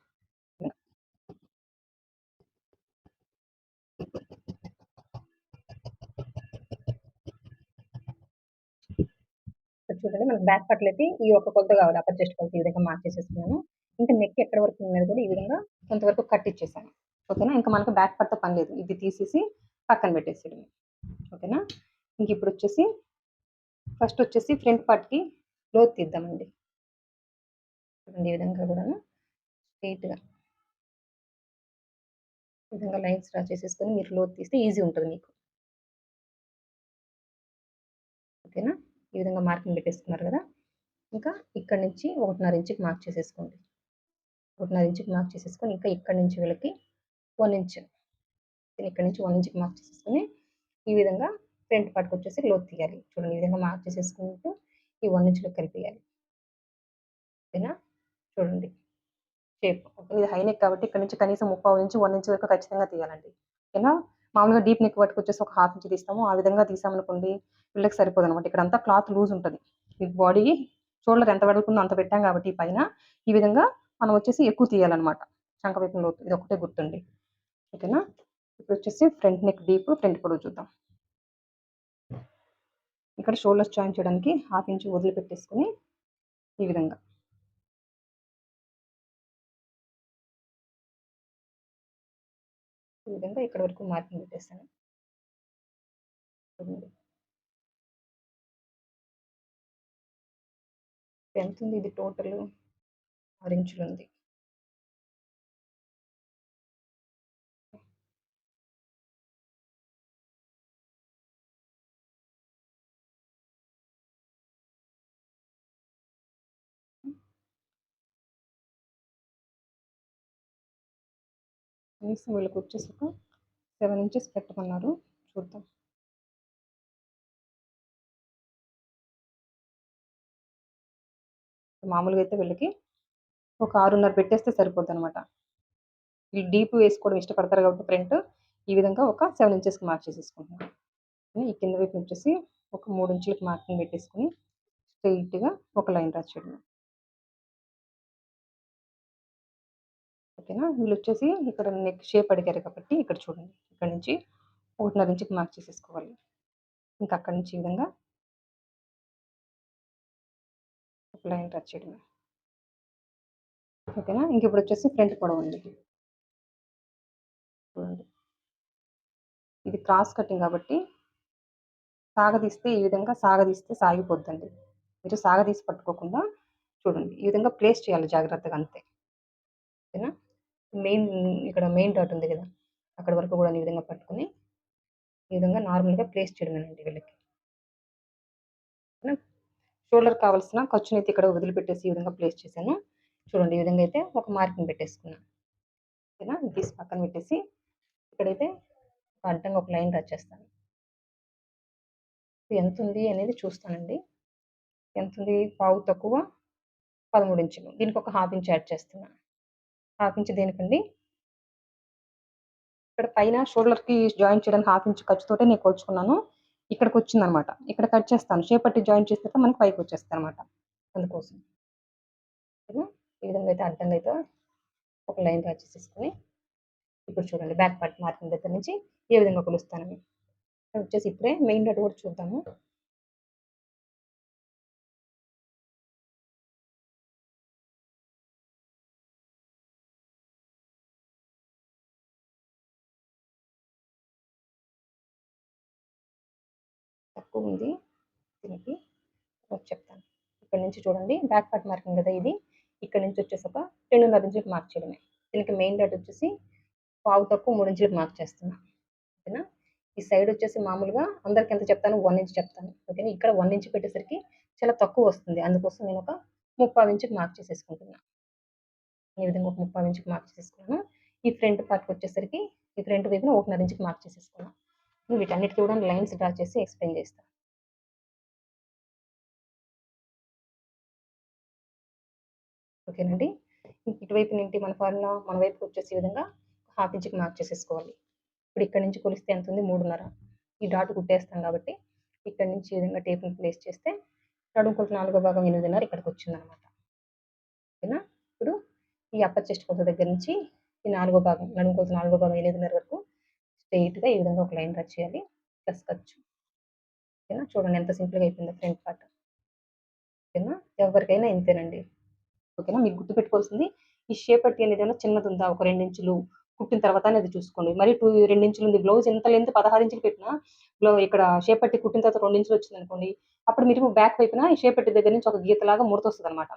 చూడండి మనకి బ్యాక్ పార్ట్లు అయితే ఈ ఒక కొలత కావాలి. అప్పర్ చెస్ట్ కొలత ఈ విధంగా మార్క్ చేసేసుకున్నాను. ఇంకా నెక్ ఎక్కడ వరకు ఉన్నది కూడా ఈ విధంగా కొంతవరకు కట్ ఇచ్చేసాను. ఓకేనా ఇంకా మనకు బ్యాక్ పార్ట్తో పని లేదు. ఇది తీసేసి పక్కన పెట్టేసేయడం. ఓకేనా ఇంక ఇప్పుడు వచ్చేసి ఫస్ట్ వచ్చేసి ఫ్రంట్ పార్ట్కి లోత్ తీద్దామండి. ఈ విధంగా కూడా స్ట్రైట్గా ఈ విధంగా లైన్స్ డ్రా చేసేసుకొని మీరు లోత్ తీస్తే ఈజీ ఉంటుంది మీకు. ఓకేనా ఈ విధంగా మార్కింగ్ పెట్టేసుకున్నారు కదా. ఇంకా ఇక్కడ నుంచి ఒకటిన్నర ఇంచుకి మార్క్ చేసేసుకోండి. ఒకటిన్నర ఇంచుకి మార్క్ చేసేసుకొని ఇంకా ఇక్కడ నుంచి వీళ్ళకి వన్ ఇంచ్. ఇక్కడ నుంచి వన్ ఇంచుకి మార్క్ చేసేసుకొని ఈ విధంగా ఫ్రంట్ పార్ట్కి వచ్చేసి లోత్ తీయాలి. చూడండి ఈ విధంగా మార్క్ చేసేసుకుంటూ ఈ వన్ ఇంచ్లో కలిపేయాలి. ఓకేనా? చూడండి. షేప్. ఇది హైనెక్ కాబట్టి ఇక్కడ నుంచి కనీసం ముప్పై నుంచి వన్ ఇంచ్ వరకు ఖచ్చితంగా తీయాలండి. ఓకేనా? మామూలుగా డీప్ నెక్ పట్టుకొచ్చేసి ఒక హాఫ్ ఇంచ్ తీస్తాము. ఆ విధంగా తీసామనుకోండి వీళ్ళకి సరిపోదు అనమాట ఇక్కడ అంతా క్లాత్ లూజ్ ఉంటుంది. ఈ బాడీ షోల్డర్ ఎంత వెడల్పుందో అంత పెట్టాం కాబట్టి పైన ఈ విధంగా మనం వచ్చేసి ఎక్కువ తీయాలన్నమాట. శంఖవైపు లోతు ఇది ఒకటే గుర్తుండి. ఓకేనా? ఇప్పుడు వచ్చేసి ఫ్రంట్ నెక్ డీప్ ఫ్రంట్ పొడవు చూద్దాం. ఇక్కడ షోల్డర్స్ జాయిన్ చేయడానికి హాఫ్ ఇంచ్ వదిలిపెట్టేసుకుని ఈ విధంగా. ఈ విధంగా ఇక్కడ వరకు మార్కింగ్ పెట్టేస్తాను. ఎంత ఉంది ఇది టోటల్? ఆరు ఇంచులు ఉంది. కనీసం వీళ్ళకి వచ్చేసి ఒక సెవెన్ ఇంచెస్ పెట్టమన్నారు. చూద్దాం. మామూలుగా అయితే వీళ్ళకి ఒక ఆరున్నర పెట్టేస్తే సరిపోద్ది అనమాట వీళ్ళు డీప్ వేసుకోవడం ఇష్టపడతారు కాబట్టి ప్రింట్ ఈ విధంగా ఒక సెవెన్ ఇంచెస్కి మార్క్ చేసేసుకుంటున్నాను. ఈ కింద వైపు వచ్చేసి ఒక మూడు ఇంచులకి మార్కింగ్ పెట్టేసుకుని స్ట్రైట్గా ఒక లైన్ రాసేయడం ఓకేనా? వీళ్ళు వచ్చేసి ఇక్కడ నెక్ షేప్ అడిగారు కాబట్టి ఇక్కడ చూడండి. ఇక్కడ నుంచి ఒకటిన్నర ఇంచుకి మార్క్ చేసేసుకోవాలి. ఇంకా అక్కడి నుంచి ఈ విధంగా లైన్ టచ్ చేయడమే. ఓకేనా? ఇంక ఇప్పుడు వచ్చేసి ఫ్రంట్ పొడవు ఉంది చూడండి. ఇది క్రాస్ కటింగ్ కాబట్టి సాగదీస్తే ఈ విధంగా సాగదీస్తే సాగిపోద్దండి. మీరు సాగదీసి పట్టుకోకుండా చూడండి. ఈ విధంగా ప్లేస్ చేయాలి జాగ్రత్తగా అంతే. ఓకేనా? మెయిన్ ఇక్కడ మెయిన్ డాట్ ఉంది కదా అక్కడ వరకు కూడా ఈ విధంగా పట్టుకొని ఈ విధంగా నార్మల్గా ప్లేస్ చేయడమేనండి వీళ్ళకి. షోల్డర్ కావాల్సిన ఖర్చుని అయితే ఇక్కడ వదిలిపెట్టేసి ఈ విధంగా ప్లేస్ చేశాను. చూడండి ఈ విధంగా అయితే ఒక మార్కింగ్ పెట్టేసుకున్నాను ఓకేనా? తీసి పక్కన పెట్టేసి ఇక్కడైతే అడ్డంగా ఒక లైన్ డ్రా చేస్తాను. ఎంత ఉంది అనేది చూస్తానండి. ఎంత ఉంది? పావు తక్కువ పదమూడు ఇంచులు. దీనికి ఒక హాఫ్ ఇంచ్ యాడ్ చేస్తున్నాను హాఫ్ ఇంచ్ దేనికండి? ఇక్కడ పైన షోల్డర్కి జాయిన్ చేయడానికి హాఫ్ ఇంచ్ ఖర్చుతోటే నేను కోల్చుకున్నాను. ఇక్కడికి వచ్చింది అనమాట ఇక్కడ కట్ చేస్తాను. చేపట్టి జాయిన్ చేస్తే మనకి పైకి వచ్చేస్తాను అనమాట అందుకోసం ఈ విధంగా అయితే అడ్డంగా అయితే ఒక లైన్ డ్రా చేసేసుకొని ఇప్పుడు చూడండి బ్యాక్ పార్ట్ మార్కింగ్ దగ్గర నుంచి ఏ విధంగా కొలుస్తానని. వచ్చేసి ఇప్పుడే మెయిన్ డాట్ కూడా చూద్దాము. తక్కువ ఉంది దీనికి నుంచి చూడండి. బ్యాక్ పార్ట్ మార్కింగ్ కదా ఇది. ఇక్కడ నుంచి వచ్చేసి ఒక రెండున్నర ఇంచులకు మార్క్ చేయడమే. దీనికి మెయిన్ డాట్ వచ్చేసి పావు తక్కువ మూడు ఇంచులకు మార్క్ చేస్తున్నా. ఓకేనా? ఈ సైడ్ వచ్చేసి మామూలుగా అందరికి ఎంత చెప్తాను? వన్ ఇంచ్ చెప్తాను. ఓకేనా? ఇక్కడ వన్ ఇంచ్ పెట్టేసరికి చాలా తక్కువ వస్తుంది. అందుకోసం నేను ఒక ముప్పై ఇంచుకి మార్క్ చేసేసుకుంటున్నా. ఈ విధంగా ఒక ముప్పై ఇంచుకి మార్క్ చేసేసుకున్నాను. ఈ ఫ్రంట్ పార్ట్కి వచ్చేసరికి ఈ ఫ్రంట్ వైపున ఒకటిన్నర ఇంచుకి మార్క్ చేసేసుకున్నాను వీటన్నిటికీ కూడా లైన్స్ డ్రా చేసి ఎక్స్ప్లెయిన్ చేస్తాను ఓకేనండి. ఇటువైపు నుండి మన ఫార్ములా మన వైపుకి వచ్చేసి విధంగా హాఫ్ ఇంచ్కి మార్క్ చేసేసుకోవాలి. ఇప్పుడు ఇక్కడ నుంచి కొలిస్తే ఎంత ఉంది? మూడున్నర. ఈ డాట్ కుట్టేస్తాం కాబట్టి ఇక్కడ నుంచి ఈ విధంగా టేప్ని ప్లేస్ చేస్తే నడుముకొలత నాలుగో భాగం ఎనిమిదిన్నర ఇక్కడికి వచ్చిందనమాట. ఓకేనా? ఇప్పుడు ఈ అప్పర్ చెస్ట్ కొలత దగ్గర నుంచి ఈ నాలుగో భాగం నడుముకొలత నాలుగో భాగం ఎనిమిదిన్నర వరకు స్ట్రైట్గా ఈ విధంగా ఒక లైన్ రచ్ చేయాలి. ప్లస్ ఖర్చు. ఓకేనా? చూడండి ఎంత సింపుల్గా అయిపోయిందో ఫ్రంట్ పార్ట్. ఓకేనా? ఎవరికైనా ఇంతేనండి. ఓకేనా? మీకు గుర్తుపెట్టుకోవాల్సింది ఈ షేప్ పట్టి అనేది ఏమైనా చిన్నది ఉందా ఒక రెండు ఇంచులు కుట్టిన తర్వాత అనేది చూసుకోండి. మరి టూ రెండు ఇంచులు ఉంది బ్లౌజ్ ఎంత లెంత్ పదహారు ఇంచులు పెట్టినా బ్లౌ ఇక్కడ షేప్ పట్టి కుట్టిన తర్వాత రెండు ఇంచులు వచ్చింది అనుకోండి అప్పుడు మీరు బ్యాక్ వైపున ఈ షేప్ పట్టి దగ్గర నుంచి ఒక గీతలాగా ముడతొస్తుంది అనమాట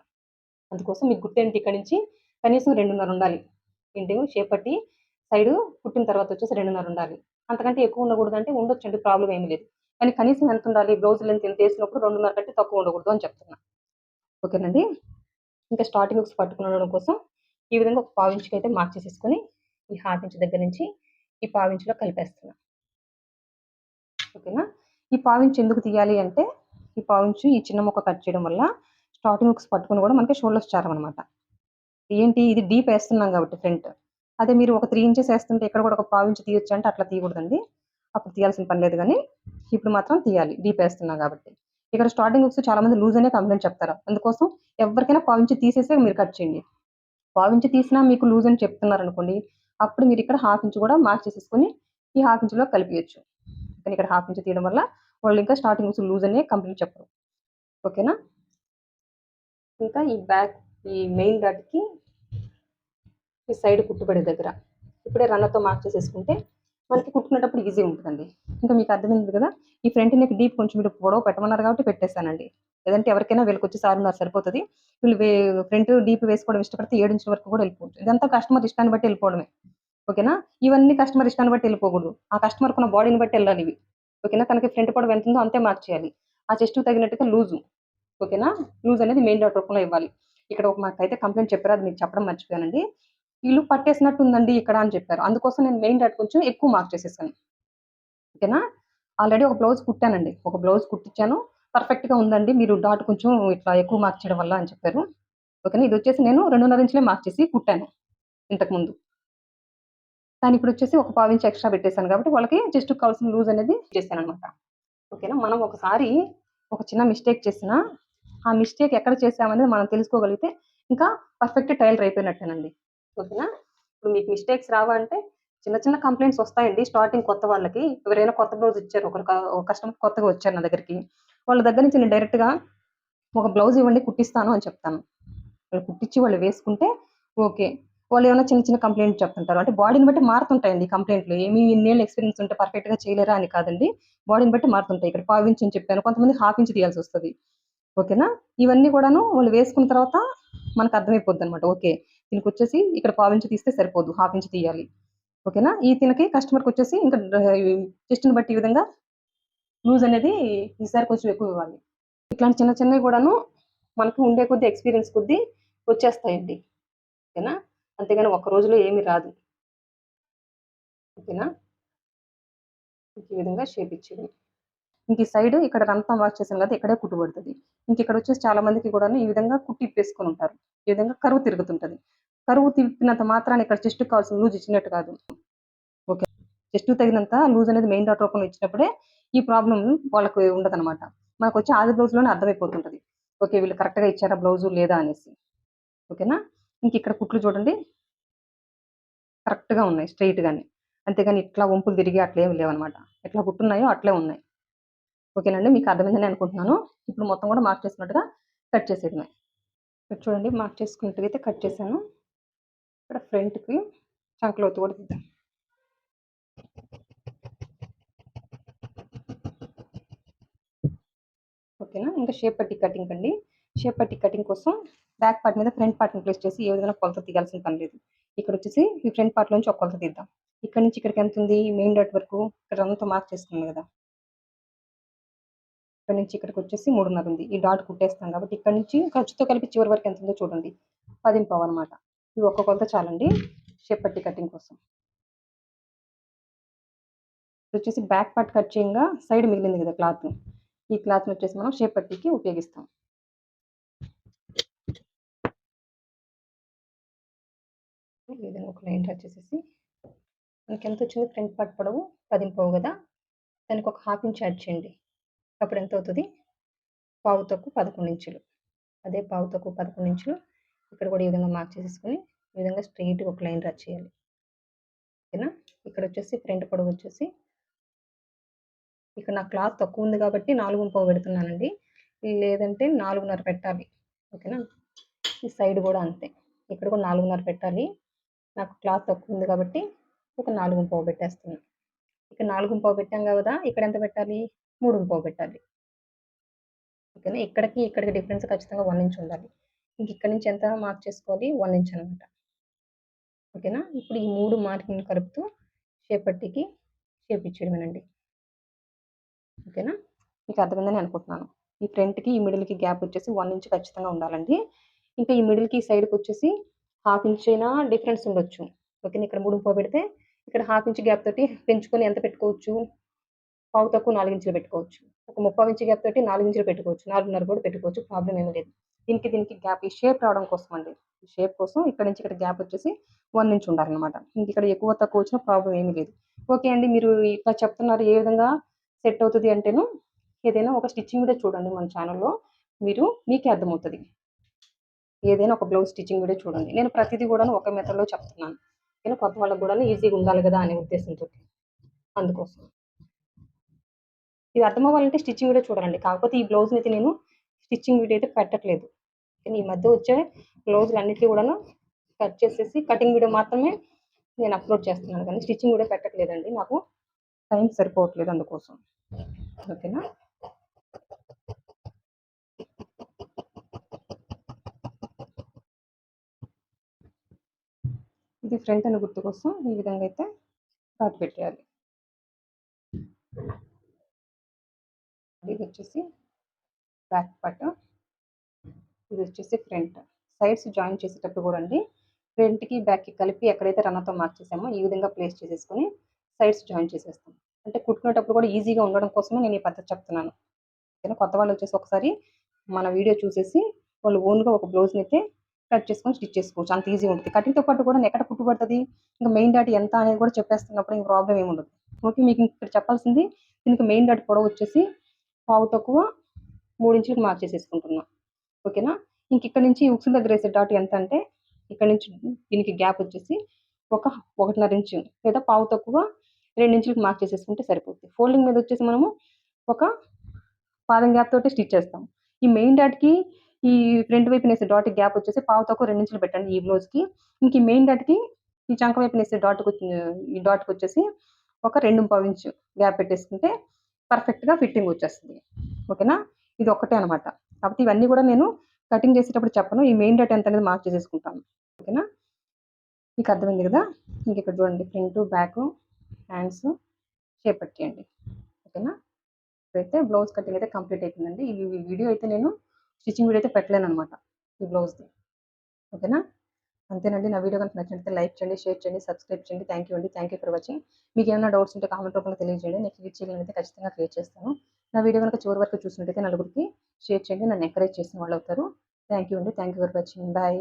అందుకోసం మీకు గుర్తేంటి ఇక్కడ నుంచి? కనీసం రెండున్నర ఉండాలి. ఏంటి? షేప్ పట్టి సైడ్ కుట్టిన తర్వాత వచ్చేసి రెండున్నర ఉండాలి. అంతకంటే ఎక్కువ ఉండకూడదు అంటే ఉండొచ్చు అండి ప్రాబ్లం ఏమీ లేదు. కానీ కనీసం ఎంత ఉండాలి బ్లౌజ్ లెంత్ ఎంత వేసినప్పుడు రెండున్నర కంటే తక్కువ ఉండకూడదు అని చెప్తున్నా. ఓకేనండి? ఇంకా స్టార్టింగ్ హుక్స్ పట్టుకునడం కోసం ఈ విధంగా ఒక పావించుకి అయితే మార్క్ చేసేసుకొని ఈ హాఫ్ ఇంచ్ దగ్గర నుంచి ఈ పావించులో కలిపేస్తున్నా. ఓకేనా? ఈ పావించు ఎందుకు తీయాలి అంటే ఈ పావు ఇంచు ఈ చిన్న మొక్క కట్ చేయడం వల్ల స్టార్టింగ్ హుక్స్ పట్టుకుని కూడా మనకి షోల్డర్స్ అనమాట ఏంటి? ఇది డీప్ వేస్తున్నాం కాబట్టి ఫ్రంట్. అదే మీరు ఒక త్రీ ఇంచెస్ వేస్తుంటే ఇక్కడ కూడా ఒక పావు ఇంచు తీయొచ్చు అంటే అట్లా తీయకూడదండి. అప్పుడు తీయాల్సిన పని లేదు కానీ ఇప్పుడు మాత్రం తీయాలి. డీప్ వేస్తున్నాం కాబట్టి. ఇక్కడ స్టార్టింగ్ హుక్స్ చాలా మంది లూజ్ అనే కంప్లైంట్ చెప్తారు. అందుకోసం ఎవరికైనా పావించి తీసేసే మీరు కట్ చేయండి. పావించి తీసినా మీకు లూజ్ అని చెప్తున్నారు అనుకోండి అప్పుడు మీరు ఇక్కడ హాఫ్ ఇంచ్ కూడా మార్క్ చేసేసుకొని ఈ హాఫ్ ఇంచులో కలిపియచ్చు. కానీ ఇక్కడ హాఫ్ ఇంచ్ తీయడం వల్ల వాళ్ళు ఇంకా స్టార్టింగ్ హుక్స్ లూజ్ అనే కంప్లైంట్ చెప్పరు. ఓకేనా? ఇంకా ఈ బ్యాక్ ఈ మెయిన్ డాట్కి ఈ సైడ్ కుట్టుబడే దగ్గర. ఇప్పుడే రన్నర్తో మార్క్ చేసేసుకుంటే మనకి కుట్టుకునేటప్పుడు ఈజీ ఉంటుందండి. ఇంకా మీకు అర్థమైంది కదా? ఈ ఫ్రంట్ నెక్ డీప్ కొంచెం మీరు పొడవు పెట్టమన్నారు కాబట్టి పెట్టేస్తానండి లేదంటే ఎవరికైనా వీళ్ళకి వచ్చి సారున్నర సరిపోతుంది. వీళ్ళు ఫ్రంట్ డీప్ వేసుకోవడం ఇష్టపడితే ఏడు ఇంచుల వరకు కూడా వెళ్ళిపోవచ్చు. ఇదంతా కస్టమర్ ఇష్టాన్ని బట్టి వెళ్ళిపోవడమే. ఓకేనా? ఇవన్నీ కస్టమర్ ఇష్టాన్ని బట్టి వెళ్ళిపోకూడదు. ఆ కస్టమర్ ఉన్న బాడీని బట్టి వెళ్ళాలి ఇవి. ఓకేనా? తనకి ఫ్రంట్ పొడవు ఎంత ఉందో అంతే మార్క్ చేయాలి. ఆ చెస్ట్ తగినట్టుగా లూజు. ఓకేనా? లూజ్ అనేది మెయిన్ డాట్ రూపంలో ఇవ్వాలి. ఇక్కడ ఒక మాకు అయితే కంప్లైంట్ చెప్పారు. అది మీకు చెప్పడం మర్చిపోయానండి. ఇల్లు పట్టేసినట్టు ఉందండి ఇక్కడ అని చెప్పారు. అందుకోసం నేను మెయిన్ డాట్ కొంచెం ఎక్కువ మార్క్ చేసేసాను. ఓకేనా? ఆల్రెడీ ఒక బ్లౌజ్ కుట్టానండి. ఒక బ్లౌజ్ కుట్టించాను. పర్ఫెక్ట్గా ఉందండి. మీరు డాట్ కొంచెం ఇట్లా ఎక్కువ మార్క్ చేయడం వల్ల అని చెప్పారు. ఓకేనా? ఇది వచ్చేసి నేను రెండున్నర ఇంచులే మార్క్ చేసి కుట్టాను ఇంతకుముందు కానీ ఇప్పుడు వచ్చేసి ఒక పావు ఇంచు ఎక్స్ట్రా పెట్టేశాను కాబట్టి వాళ్ళకి జస్ట్ కావాల్సిన లూజ్ అనేది చేశాను అనమాట ఓకేనా? మనం ఒకసారి ఒక చిన్న మిస్టేక్ చేసినా ఆ మిస్టేక్ ఎక్కడ చేసామనేది మనం తెలుసుకోగలిగితే ఇంకా పర్ఫెక్ట్ టైలర్ అయిపోయినట్టేనండి. ఓకేనా ఇప్పుడు మీకు మిస్టేక్స్ రావంటే చిన్న చిన్న కంప్లైంట్స్ వస్తాయండి స్టార్టింగ్ కొత్త వాళ్ళకి. ఎవరైనా కొత్త బ్లౌజ్ ఇచ్చారు ఒకరు కస్టమర్ కొత్తగా వచ్చారు నా దగ్గరికి. వాళ్ళ దగ్గర నుంచి నేను డైరెక్ట్గా ఒక బ్లౌజ్ ఇవ్వండి కుట్టిస్తాను అని చెప్తాను. వాళ్ళు కుట్టించి వాళ్ళు వేసుకుంటే ఓకే. వాళ్ళు ఏమైనా చిన్న చిన్న కంప్లైంట్ చెప్తుంటారు. అంటే బాడీని బట్టి మారుతుంటాయండి కంప్లైంట్లు ఏమి ఇన్నేళ్ళు ఎక్స్పీరియన్స్ ఉంటే పర్ఫెక్ట్గా చేయలేరా అని కాదండి. బాడీని బట్టి మారుతుంటాయి. ఇక్కడ పావు ఇంచ్ అని చెప్పాను. కొంతమంది హాఫ్ ఇంచ్ తీయాల్సి వస్తుంది. ఓకేనా? ఇవన్నీ కూడాను వాళ్ళు వేసుకున్న తర్వాత మనకు అర్థమైపోద్ది అనమాట ఓకే. దీనికి వచ్చేసి ఇక్కడ పావు ఇంచ్ తీస్తే సరిపోదు హాఫ్ ఇంచ్ తీయాలి. ఓకేనా? ఈ తినకి కస్టమర్కి వచ్చేసి ఇంకా చెస్ట్ని బట్టి ఈ విధంగా లూజ్ అనేది ఈసారి కొంచెం ఎక్కువ ఇవ్వాలి. ఇట్లాంటి చిన్న చిన్నవి కూడాను మనకు ఉండే కొద్ది ఎక్స్పీరియన్స్ కొద్దీ వచ్చేస్తాయండి. ఓకేనా? అంతేగాని ఒక్క రోజులో ఏమీ రాదు. ఓకేనా? ఈ విధంగా షేప్ ఇచ్చేది ఇంక ఈ సైడ్ ఇక్కడ రంతం వాష్ చేసాను కదా ఇక్కడే కుట్టుబడుతుంది. ఇంక ఇక్కడ వచ్చేసి చాలా మందికి కూడా ఈ విధంగా కుట్టి ఇప్పేసుకొని ఉంటారు. ఈ విధంగా కరువు తిరుగుతుంటది. కరువు తిప్పినంత మాత్రాన్ని ఇక్కడ చెస్ట్ కావాల్సిన లూజ్ ఇచ్చినట్టు కాదు. ఓకే. చెస్ట్ తగినంత లూజ్ అనేది మెయిన్ డాట్ రూపంలో ఇచ్చినప్పుడే ఈ ప్రాబ్లం వాళ్ళకు ఉండదు అనమాట మనకు వచ్చి ఆది బ్లౌజ్లోనే అర్థమైపోతుంటుంది. ఓకే వీళ్ళు కరెక్ట్గా ఇచ్చారా బ్లౌజు లేదా అనేసి. ఓకేనా? ఇంక ఇక్కడ కుట్లు చూడండి. కరెక్ట్గా ఉన్నాయి స్ట్రైట్గానే అంతేగాని ఇట్లా వంపులు తిరిగి అట్లా ఏమి లేవన్నమాట. ఎట్లా కుట్టున్నాయో అట్లే ఉన్నాయి. ఓకేనండి మీకు అర్థమైందని అనుకుంటున్నాను. ఇప్పుడు మొత్తం కూడా మార్క్ చేసుకున్నట్టుగా కట్ చేసేయడమే. ఇక్కడ చూడండి మార్క్ చేసుకున్నట్టుగా అయితే కట్ చేశాను. ఇక్కడ ఫ్రంట్కి చంకలోతు కూడా తీద్దాం. ఓకేనా? ఇంకా షేప్ పట్టి కటింగ్ అండి షేప్ పట్టి కటింగ్ కోసం బ్యాక్ పార్ట్ మీద ఫ్రంట్ పార్ట్ని ప్లేస్ చేసి ఏ విధంగా కొలత తీయాల్సిన పని లేదు. ఇక్కడ వచ్చేసి ఈ ఫ్రంట్ పార్ట్ నుంచి ఒక కొలత తీద్దాం. ఇక్కడ నుంచి ఇక్కడికి ఎంత ఉంది? మెయిన్ డాట్ వరకు ఇక్కడ అంతా మార్క్ చేసుకున్నాం కదా. ఇక్కడ నుంచి ఇక్కడికి వచ్చేసి మూడున్నర ఉంది. ఈ డాట్ కుట్టేస్తాం కాబట్టి ఇక్కడ నుంచి ఖర్చుతో కలిపి చివరి వరకు ఎంత ఉందో చూడండి. పదింపావు అనమాట. ఇవి ఒక్క కొలత చాలండి. షేప్ పట్టి కటింగ్ కోసం. ఇది వచ్చేసి బ్యాక్ పార్ట్ కట్ చేయంగా సైడ్ మిగిలింది కదా క్లాత్. ఈ క్లాత్ని వచ్చేసి మనం షేప్ పట్టికి ఉపయోగిస్తాం. ఈ విధంగా ఒక లైన్ డ్రా చేసేసి మనకి ఎంత వచ్చింది ఫ్రంట్ పార్ట్ పొడవు పదింపవు కదా. దానికి ఒక హాఫ్ ఇంచ్ యాడ్ చేయండి. అప్పుడు ఎంత అవుతుంది పావు తక్కువ పదకొండు ఇంచులు. అదే పావు తక్కువ పదకొండు ఇంచులు ఇక్కడ కూడా ఈ విధంగా మార్క్ చేసేసుకొని ఈ విధంగా స్ట్రెయిట్గా ఒక లైన్ డ్రా చేయాలి. ఓకేనా? ఇక్కడ వచ్చేసి ఫ్రంట్ పొడవు వచ్చేసి ఇక్కడ నా క్లాత్ తక్కువ ఉంది కాబట్టి నాలుగు పావు పెడుతున్నానండి. లేదంటే నాలుగున్నర పెట్టాలి. ఓకేనా? ఈ సైడ్ కూడా అంతే. ఇక్కడ కూడా నాలుగున్నర పెట్టాలి. నాకు క్లాత్ తక్కువ ఉంది కాబట్టి ఒక నాలుగు పావు పెట్టేస్తున్నాను ఇక్కడ నాలుగు పావు పెట్టాం కదా ఇక్కడ ఎంత పెట్టాలి? మూడు పావు పెట్టాలి ఓకేనా? ఇక్కడికి ఇక్కడికి డిఫరెన్స్ ఖచ్చితంగా వన్ ఇంచ్ ఉండాలి. ఇంక ఇక్కడ నుంచి ఎంత మార్క్ చేసుకోవాలి? వన్ ఇంచ్ అనమాట ఓకేనా? ఇప్పుడు ఈ మూడు మార్కింగ్ కలుపుతూ షేప్ షేప్ ఇచ్చేయడమేనండి. ఓకేనా? మీకు అర్థమైందని అనుకుంటున్నాను. ఈ ఫ్రంట్కి ఈ మిడిల్కి గ్యాప్ వచ్చేసి వన్ ఇంచ్ ఖచ్చితంగా ఉండాలండి. ఇంకా ఈ మిడిల్కి సైడ్కి వచ్చేసి హాఫ్ ఇంచ్ అయినా డిఫరెన్స్ ఉండొచ్చు. ఓకేనా? ఇక్కడ మూడు పావు పెడితే ఇక్కడ హాఫ్ ఇంచ్ గ్యాప్ తోటి పెంచుకొని ఎంత పెట్టుకోవచ్చు? పావు తక్కువ నాలుగు ఇంచులు పెట్టుకోవచ్చు. ఒక ముప్పై ఇంచు గ్యాప్ తోటి నాలుగు ఇంచులు పెట్టుకోవచ్చు. నాలుగున్నర కూడా పెట్టుకోవచ్చు. ప్రాబ్లం ఏమీ లేదు. దీనికి దీనికి గ్యాప్ ఈ షేప్ రావడం కోసం అండి ఈ షేప్ కోసం ఇక్కడ నుంచి ఇక్కడ గ్యాప్ వచ్చేసి వన్ ఇంచ్ ఉండాలన్నమాట. ఇంక ఇక్కడ ఎక్కువ తక్కువ వచ్చిన ప్రాబ్లం ఏమీ లేదు. ఓకే అండి మీరు ఇట్లా చెప్తున్నారు ఏ విధంగా సెట్ అవుతుంది అంటేను ఏదైనా ఒక స్టిచ్చింగ్ వీడియో చూడండి మన ఛానల్లో మీరు మీకే అర్థమవుతుంది. ఏదైనా ఒక బ్లౌజ్ స్టిచ్చింగ్ వీడియో చూడండి. నేను ప్రతిదీ కూడా ఒక మెథడ్లో చెప్తున్నాను. నేను కొత్త వాళ్ళకి కూడా ఈజీగా ఉండాలి కదా అనే ఉద్దేశంతో అందుకోసం. ఇది అర్థం అవ్వాలంటే స్టిచ్చింగ్ వీడియో చూడాలండి. కాకపోతే ఈ బ్లౌజ్ అయితే నేను స్టిచ్చింగ్ వీడియో అయితే పెట్టట్లేదు. కానీ ఈ మధ్య వచ్చే బ్లౌజులు అన్నిటికీ కూడాను కట్ చేసేసి కటింగ్ వీడియో మాత్రమే నేను అప్లోడ్ చేస్తున్నాను. కానీ స్టిచ్చింగ్ కూడా పెట్టట్లేదండి. నాకు టైం సరిపోవట్లేదు అందుకోసం. ఓకేనా ఇది ఫ్రంట్ అని గుర్తు కోసం ఈ విధంగా అయితే కాటు పెట్టేయాలి ఇది వచ్చేసి బ్యాక్ పార్ట్. ఇది వచ్చేసి ఫ్రంట్. సైడ్స్ జాయిన్ చేసేటప్పుడు కూడా అండి ఫ్రంట్కి బ్యాక్కి కలిపి ఎక్కడైతే రన్నతో మార్క్ చేసామో ఈ విధంగా ప్లేస్ చేసేసుకొని సైడ్స్ జాయిన్ చేసేస్తాం. అంటే కుట్టుకునేటప్పుడు కూడా ఈజీగా ఉండడం కోసమే నేను ఈ పద్ధతి చెప్తున్నాను. ఓకేనా? కొత్త వాళ్ళు వచ్చేసి ఒకసారి మన వీడియో చూసేసి వాళ్ళు ఓన్గా ఒక బ్లౌజ్ని అయితే కట్ చేసుకొని స్టిచ్ చేసుకోవచ్చు. అంత ఈజీగా ఉంటుంది. కటింగ్తో పాటు కూడా ఎక్కడ కుట్టుబడుతుంది ఇంకా మెయిన్ డాట్ ఎంత అనేది కూడా చెప్పేస్తున్నప్పుడు ఇంక ప్రాబ్లం ఏమి ఉండదు. ఓకే మీకు ఇక్కడ చెప్పాల్సింది దీనికి మెయిన్ డాట్ పొడవు వచ్చేసి పావు తక్కువ మూడు ఇంచులకు మార్క్ చేసేసుకుంటున్నాం ఓకేనా? ఇంక ఇక్కడ నుంచి ఉక్సుల దగ్గర వేసే డాట్ ఎంత అంటే ఇక్కడ నుంచి దీనికి గ్యాప్ వచ్చేసి ఒక ఒకటిన్నర ఇంచు లేదా పావు తక్కువ రెండు ఇంచులకు మార్క్ చేసేసుకుంటే సరిపోతుంది ఫోల్డింగ్ మీద వచ్చేసి మనము ఒక పాదం గ్యాప్ తోటి స్టిచ్ చేస్తాం ఈ మెయిన్ డాట్కి ఈ ఫ్రంట్ వైపు నేసే డాట్ గ్యాప్ వచ్చేసి పావు తక్కువ రెండు ఇంచులు పెట్టండి ఈ బ్లౌజ్కి ఇంక ఈ మెయిన్ డాట్కి ఈ చంక వైపు నేసే డాట్కి ఈ డాట్కి వచ్చేసి ఒక రెండు పావు ఇంచు గ్యాప్ పెట్టేసుకుంటే పర్ఫెక్ట్గా ఫిట్టింగ్ వచ్చేస్తుంది. ఓకేనా? ఇది ఒక్కటే అనమాట కాబట్టి ఇవన్నీ కూడా నేను కటింగ్ చేసేటప్పుడు చెప్పను. ఈ మెయిన్ డేట్ ఎంత అనేది మార్క్ చేసేసుకుంటాను. ఓకేనా? మీకు అర్థమైంది కదా? ఇంక ఇక్కడ చూడండి. ఫ్రంట్ బ్యాక్ హ్యాండ్స్ షేప్ పెట్టేయండి ఓకేనా? ఇప్పుడైతే బ్లౌజ్ కటింగ్ అయితే కంప్లీట్ అయిపోయిందండి. ఈ వీడియో అయితే నేను స్టిచ్చింగ్ వీడియో అయితే పెట్టలేను అనమాట ఈ బ్లౌజ్ది ఓకేనా? అంతేనండి. నా వీడియో కనుక నచ్చినట్లయితే లైక్ చేయండి షేర్ చేయండి సబ్స్క్రైబ్ చేయండి. థ్యాంక్ యూ అండి. థ్యాంక్ యూ ఫర్ వాచింగ్ మీకు ఏమైనా డౌట్స్ ఉంటే కామెంట్ రూపంలో తెలియజేయండి. నేను క్లియర్ చేయగలిగితే ఖచ్చితంగా క్లియర్ చేస్తాను. నా వీడియో కనుక చివరి వరకు చూసినట్టయితే నలుగురికి షేర్ చేయండి. నన్ను ఎంకరేజ్ చేసిన వాళ్ళు అవుతారు. థ్యాంక్ యూ అండి. Thank you for watching bye